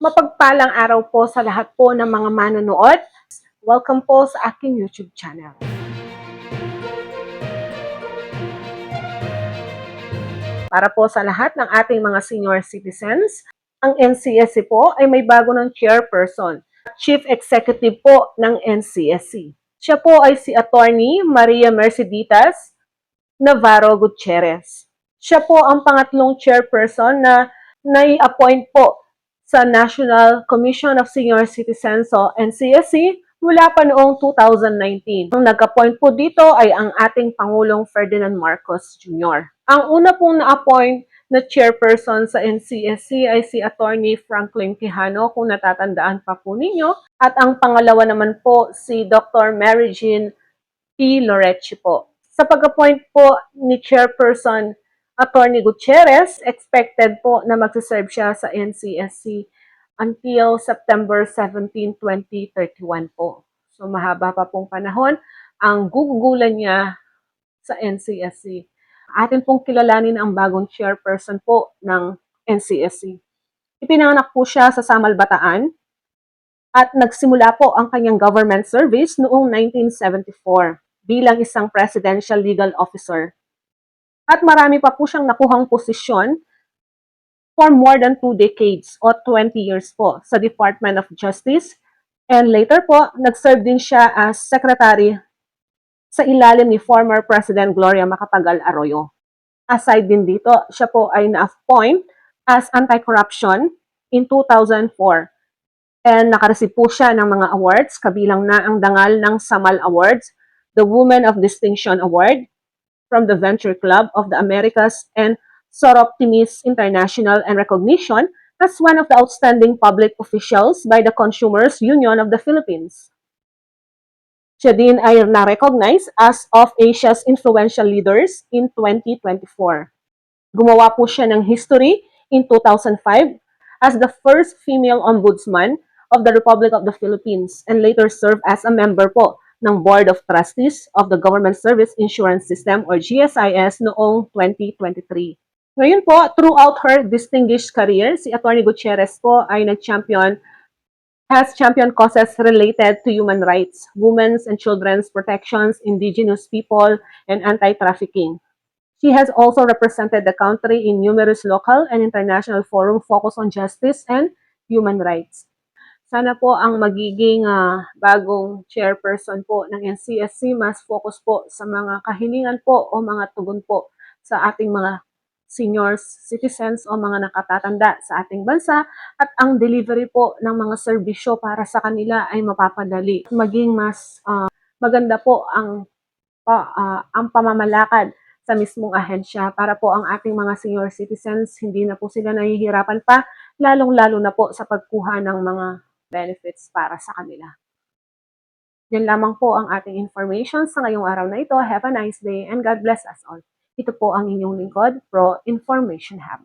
Mapagpalang araw po sa lahat po ng mga manonood. Welcome po sa aking YouTube channel. Para po sa lahat ng ating mga senior citizens, ang NCSC po ay may bago ng chairperson, Chief Executive po ng NCSC. Siya po ay si Attorney Maria Merceditas Navarro Gutierrez. Siya po ang pangatlong chairperson na nai-appoint po sa National Commission of Senior Citizens o NCSC mula pa noong 2019. Ang nag-appoint po dito ay ang ating Pangulong Ferdinand Marcos Jr. Ang una pong na-appoint na chairperson sa NCSC ay si Attorney Franklin Quijano kung natatandaan pa po ninyo. At ang pangalawa naman po si Dr. Mary Jean P. Lorechi po. Sa pag-appoint po ni chairperson Attorney Gutierrez, expected po na magsaserve siya sa NCSC until September 17, 2031 po. So mahaba pa pong panahon ang gugugulan niya sa NCSC. Atin pong kilalanin ang bagong chairperson po ng NCSC. Ipinanganak po siya sa Samal Bataan at nagsimula po ang kanyang government service noong 1974 bilang isang presidential legal officer. At marami pa po siyang nakuhang posisyon for more than two decades o 20 years po sa Department of Justice. And later po, nag-serve din siya as secretary sa ilalim ni former President Gloria Macapagal Arroyo. Aside din dito, siya po ay na-appoint as anti-corruption in 2004. And nakareceive po siya ng mga awards, kabilang na ang dangal ng Samal Awards, the Woman of Distinction Award from the Venture Club of the Americas, and Soroptimis International and recognition as one of the outstanding public officials by the Consumers Union of the Philippines. Siya din ay na-recognize as of Asia's influential leaders in 2024. Gumawa po siya ng history in 2005 as the first female ombudsman of the Republic of the Philippines and later served as a member po ng Board of Trustees of the Government Service Insurance System or GSIS noong 2023. Ngayon po, throughout her distinguished career, si Atty. Gutierrez po ay nag-champion has championed causes related to human rights, women's and children's protections, indigenous people, and anti-trafficking. She has also represented the country in numerous local and international forums focused on justice and human rights. Sana po ang magiging ah, bagong chairperson po ng NCSC mas focus po sa mga kahilingan po o mga tugon po sa ating mga senior citizens o mga nakatatanda sa ating bansa at ang delivery po ng mga serbisyo para sa kanila ay mapapadali. Maging mas ah, maganda po ang pa, ah, ang pamamalakad sa mismong ahensya para po ang ating mga senior citizens hindi na po sila nahihirapan pa lalong-lalo na po sa pagkuha ng mga benefits para sa kanila. Yan lamang po ang ating information sa ngayong araw na ito. Have a nice day and God bless us all. Ito po ang inyong lingkod, Pro Information Hub.